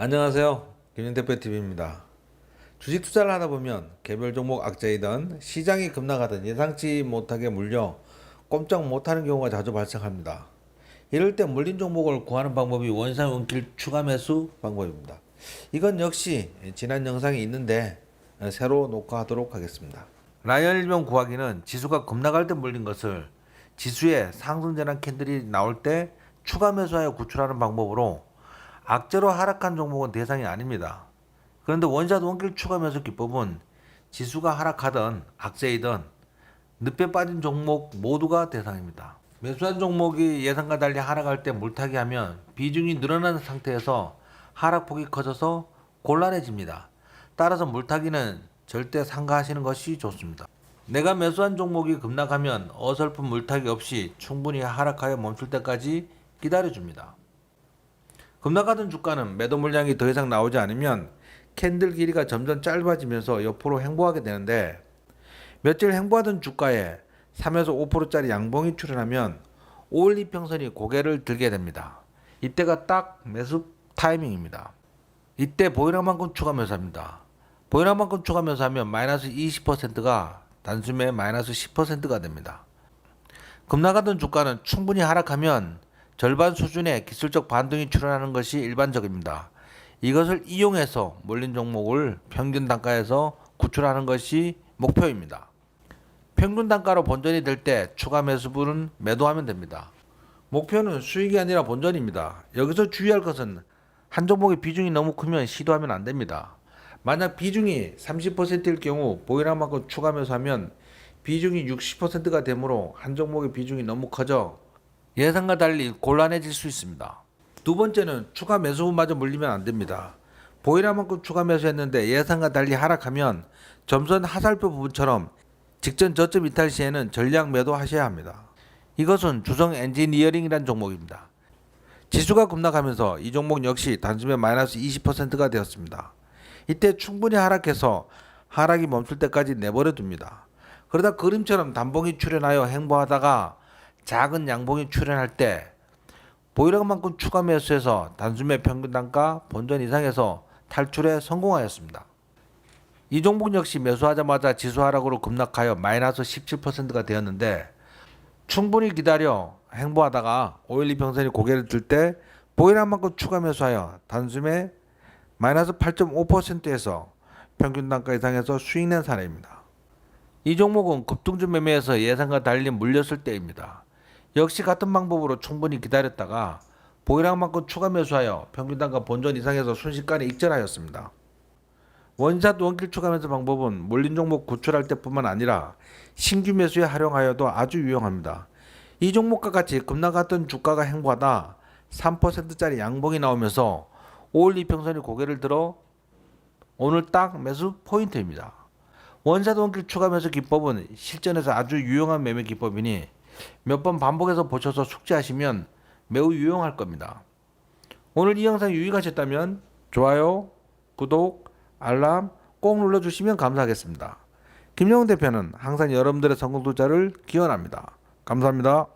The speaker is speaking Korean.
안녕하세요. 김영대표TV입니다. 주식 투자를 하다 보면 개별 종목 악재이던 시장이 급락하던 예상치 못하게 물려 꼼짝 못하는 경우가 자주 발생합니다. 이럴 때 물린 종목을 구하는 방법이 원산 원길 추가 매수 방법입니다. 이건 역시 지난 영상에 있는데 새로 녹화하도록 하겠습니다. 라이언 일명 구하기는 지수가 급락할 때 물린 것을 지수에 상승전환 캔들이 나올 때 추가 매수하여 구출하는 방법으로 악재로 하락한 종목은 대상이 아닙니다. 그런데 원샷 원길 추가 매수 기법은 지수가 하락하던 악재이던 늪에 빠진 종목 모두가 대상입니다. 매수한 종목이 예상과 달리 하락할 때 물타기 하면 비중이 늘어나는 상태에서 하락폭이 커져서 곤란해집니다. 따라서 물타기는 절대 상가하시는 것이 좋습니다. 내가 매수한 종목이 급락하면 어설픈 물타기 없이 충분히 하락하여 멈출 때까지 기다려줍니다. 급락하던 주가는 매도 물량이 더 이상 나오지 않으면 캔들 길이가 점점 짧아지면서 옆으로 행보하게 되는데 며칠 행보하던 주가에 3에서 5%짜리 양봉이 출현하면 5일 이평선이 고개를 들게 됩니다. 이때가 딱 매수 타이밍입니다. 이때 보이라만큼 추가 매수합니다. 보이라만큼 추가 매수하면 마이너스 20%가 단숨에 마이너스 10%가 됩니다. 급락하던 주가는 충분히 하락하면 절반 수준의 기술적 반등이 출현하는 것이 일반적입니다. 이것을 이용해서 몰린 종목을 평균 단가에서 구출하는 것이 목표입니다. 평균 단가로 본전이 될 때 추가 매수분은 매도하면 됩니다. 목표는 수익이 아니라 본전입니다. 여기서 주의할 것은 한 종목의 비중이 너무 크면 시도하면 안 됩니다. 만약 비중이 30%일 경우 보이라만큼 추가 매수하면 비중이 60%가 되므로 한 종목의 비중이 너무 커져 예상과 달리 곤란해질 수 있습니다. 두 번째는 추가 매수분마저 물리면 안 됩니다. 보이라만큼 추가 매수했는데 예상과 달리 하락하면 점선 하살표 부분처럼 직전 저점 이탈 시에는 전량 매도하셔야 합니다. 이것은 주성 엔지니어링이란 종목입니다. 지수가 급락하면서 이 종목 역시 단숨에 마이너스 20%가 되었습니다. 이때 충분히 하락해서 하락이 멈출 때까지 내버려 둡니다. 그러다 그림처럼 단봉이 출현하여 행보하다가 작은 양봉이 출현할 때 보이러만큼 추가 매수해서 단숨에 평균 단가 본전 이상에서 탈출에 성공하였습니다. 이 종목 역시 매수하자마자 지수 하락으로 급락하여 마이너스 17%가 되었는데 충분히 기다려 행보하다가 5일 이평선이 고개를 들 때 보이는 만큼 추가 매수하여 단숨에 마이너스 8.5%에서 평균 단가 이상에서 수익 낸 사례입니다. 이 종목은 급등주 매매에서 예상과 달리 물렸을 때입니다. 역시 같은 방법으로 충분히 기다렸다가 보이랑만큼 추가 매수하여 평균 단가 본전 이상에서 순식간에 익절하였습니다. 원샷 원길 추가 매수 방법은 몰린 종목 구출할 때뿐만 아니라 신규 매수에 활용하여도 아주 유용합니다. 이 종목과 같이 급락했던 주가가 행보하다 3%짜리 양봉이 나오면서 5월 이평선이 고개를 들어 오늘 딱 매수 포인트입니다. 원샷 원길 추가 매수 기법은 실전에서 아주 유용한 매매 기법이니 몇 번 반복해서 보셔서 숙지하시면 매우 유용할 겁니다. 오늘 이 영상 유익하셨다면 좋아요, 구독, 알람 꼭 눌러주시면 감사하겠습니다. 김영훈 대표는 항상 여러분들의 성공 투자를 기원합니다. 감사합니다.